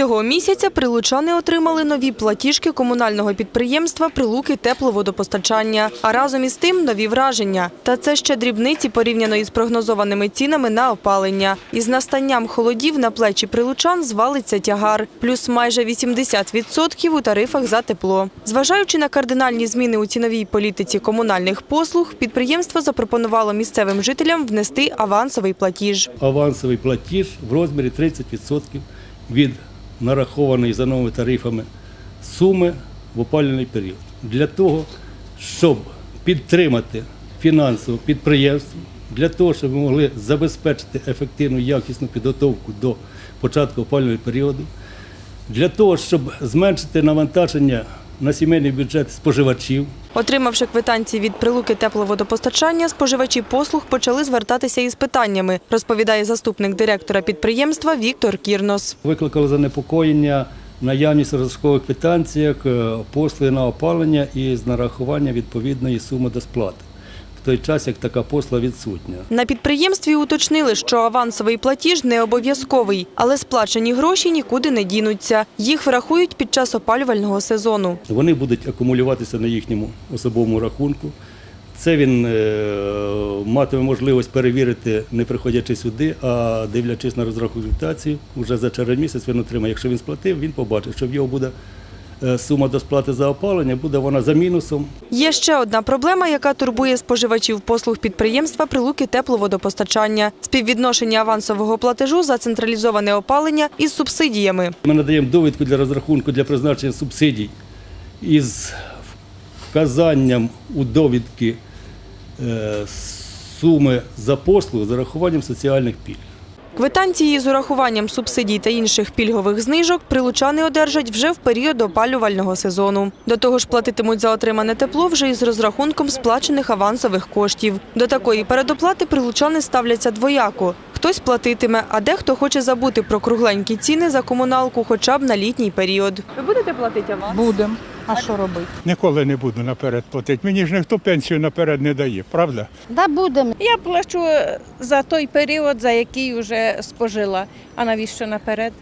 Цього місяця прилучани отримали нові платіжки комунального підприємства Прилуки тепловодопостачання, а разом із тим нові враження. Та це ще дрібниці порівняно із прогнозованими цінами на опалення. Із настанням холодів на плечі прилучан звалиться тягар, плюс майже 80% у тарифах за тепло. Зважаючи на кардинальні зміни у ціновій політиці комунальних послуг, підприємство запропонувало місцевим жителям внести авансовий платіж. авансовий платіж в розмірі 30% від нарахованої за новими тарифами суми в опалювальний період. Для того, щоб підтримати фінансове підприємство, для того, щоб ми могли забезпечити ефективну якісну підготовку до початку опалювального періоду, для того, щоб зменшити навантаження на сімейний бюджет споживачів, Отримавши квитанції від прилуки тепловодопостачання, споживачі послуг почали звертатися із питаннями, розповідає заступник директора підприємства Віктор Кірнос. викликало занепокоєння наявність в розрахункових квитанціях е, послуги на опалення і з нарахування відповідної суми до сплати. В той час, як така послуга відсутня. На підприємстві уточнили, що авансовий платіж не обов'язковий, але сплачені гроші нікуди не дінуться. Їх врахують під час опалювального сезону. Вони будуть акумулюватися на їхньому особовому рахунку. Це він е, матиме можливість перевірити, не приходячи сюди, а дивлячись на розрахунку вже за червень місяць він отримає. Якщо він сплатив, він побачить, що в його буде сума до сплати за опалення, буде вона за мінусом, Є ще одна проблема, яка турбує споживачів послуг підприємства Прилуки тепловодопостачання – співвідношення авансового платежу за централізоване опалення із субсидіями. Ми надаємо довідку для розрахунку для призначення субсидій із вказанням у довідки е, суми за послугу з урахуванням соціальних пільг. Квитанції з урахуванням субсидій та інших пільгових знижок прилучани одержать вже в період опалювального сезону. До того ж платитимуть за отримане тепло вже із розрахунком сплачених авансових коштів. До такої передоплати прилучани ставляться двояко. Хтось платитиме, а дехто хоче забути про кругленькі ціни за комуналку хоча б на літній період. Ви будете платити аванс? Будемо. А що робити? Ніколи не буду наперед платити. Мені ж ніхто пенсію наперед не дає, правда? Да, будемо. Я плачу за той період, за який вже спожила. А навіщо наперед?